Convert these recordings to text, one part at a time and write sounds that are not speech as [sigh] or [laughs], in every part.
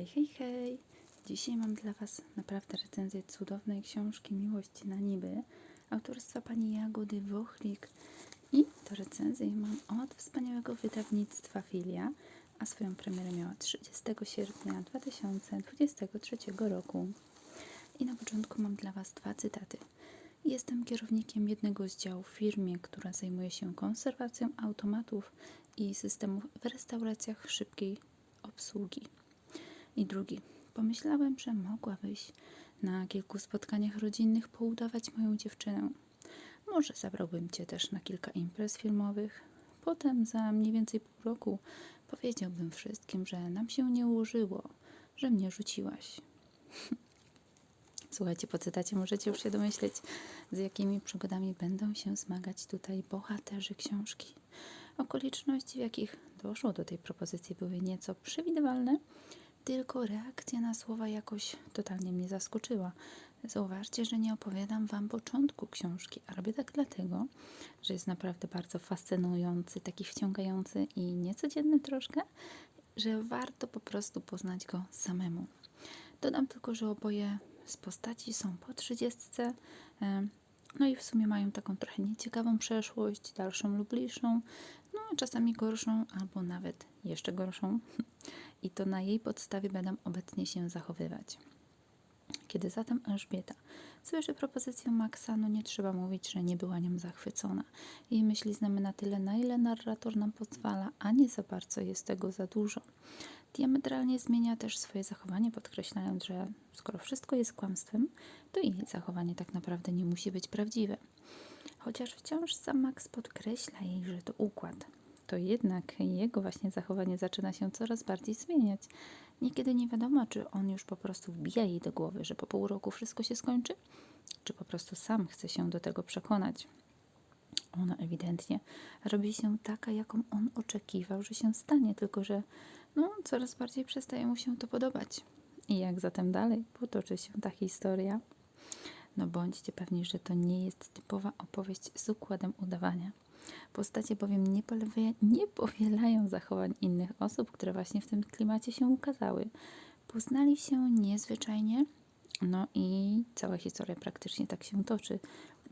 Hej, hej, hej! Dzisiaj mam dla Was naprawdę recenzję cudownej książki Miłość na niby autorstwa pani Jagody Wochlik. I to recenzję mam od wspaniałego wydawnictwa Filia, a swoją premierę miała 30 sierpnia 2023 roku. I na początku mam dla Was dwa cytaty. Jestem kierownikiem jednego z działów w firmie, która zajmuje się konserwacją automatów i systemów w restauracjach szybkiej obsługi. I drugi. Pomyślałem, że mogłabyś na kilku spotkaniach rodzinnych poudawać moją dziewczynę. Może zabrałbym cię też na kilka imprez filmowych. Potem, za mniej więcej pół roku, powiedziałbym wszystkim, że nam się nie ułożyło, że mnie rzuciłaś. [laughs] Słuchajcie, po cytacie możecie już się domyśleć, z jakimi przygodami będą się zmagać tutaj bohaterzy książki. Okoliczności, w jakich doszło do tej propozycji, były nieco przewidywalne, tylko reakcja na słowa jakoś totalnie mnie zaskoczyła. Zauważcie, że nie opowiadam Wam początku książki, a robię tak dlatego, że jest naprawdę bardzo fascynujący, taki wciągający i niecodzienny troszkę, że warto po prostu poznać go samemu. Dodam tylko, że oboje z postaci są po trzydziestce, no i w sumie mają taką trochę nieciekawą przeszłość, dalszą lub bliższą, no czasami gorszą albo nawet jeszcze gorszą. I to na jej podstawie będą obecnie się zachowywać. Kiedy zatem Elżbieta słyszy propozycję Maxa, no nie trzeba mówić, że nie była nią zachwycona. Jej myśli znamy na tyle, na ile narrator nam pozwala, a nie za bardzo jest tego za dużo. Diametralnie zmienia też swoje zachowanie, podkreślając, że skoro wszystko jest kłamstwem, to jej zachowanie tak naprawdę nie musi być prawdziwe. Chociaż wciąż sam Max podkreśla jej, że to układ, to jednak jego właśnie zachowanie zaczyna się coraz bardziej zmieniać. Niekiedy nie wiadomo, czy on już po prostu wbija jej do głowy, że po pół roku wszystko się skończy, czy po prostu sam chce się do tego przekonać. Ona ewidentnie robi się taka, jaką on oczekiwał, że się stanie, tylko że no, coraz bardziej przestaje mu się to podobać. I jak zatem dalej potoczy się ta historia? No bądźcie pewni, że to nie jest typowa opowieść z układem udawania. Postacie bowiem nie, polewie, nie powielają zachowań innych osób, które właśnie w tym klimacie się ukazały. Poznali się niezwyczajnie, no i cała historia praktycznie tak się toczy.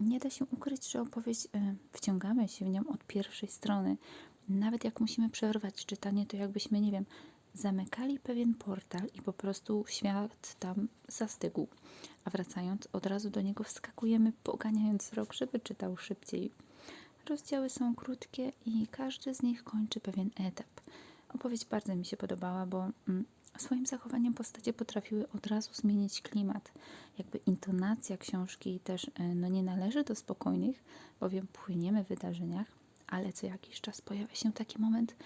Nie da się ukryć, że opowieść y, wciągamy się w nią od pierwszej strony. Nawet jak musimy przerwać czytanie, to jakbyśmy, nie wiem, zamykali pewien portal i po prostu świat tam zastygł. A wracając, od razu do niego wskakujemy, poganiając wzrok, żeby czytał szybciej. Rozdziały są krótkie i każdy z nich kończy pewien etap. Opowieść bardzo mi się podobała, bo mm, swoim zachowaniem postacie potrafiły od razu zmienić klimat. Jakby intonacja książki też y, no, nie należy do spokojnych, bowiem płyniemy w wydarzeniach, ale co jakiś czas pojawia się taki moment,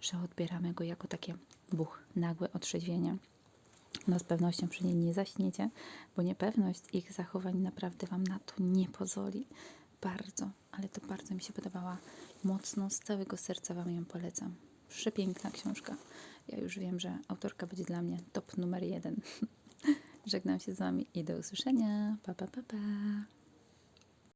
że odbieramy go jako takie buch, nagłe otrzeźwienie. No z pewnością przy niej nie zaśniecie, bo niepewność ich zachowań naprawdę Wam na to nie pozwoli. Bardzo, ale to bardzo mi się podobała. Mocno, z całego serca Wam ją polecam. Przepiękna książka. Ja już wiem, że autorka będzie dla mnie top numer jeden. [laughs] Żegnam się z Wami i do usłyszenia. Pa, pa, pa, pa.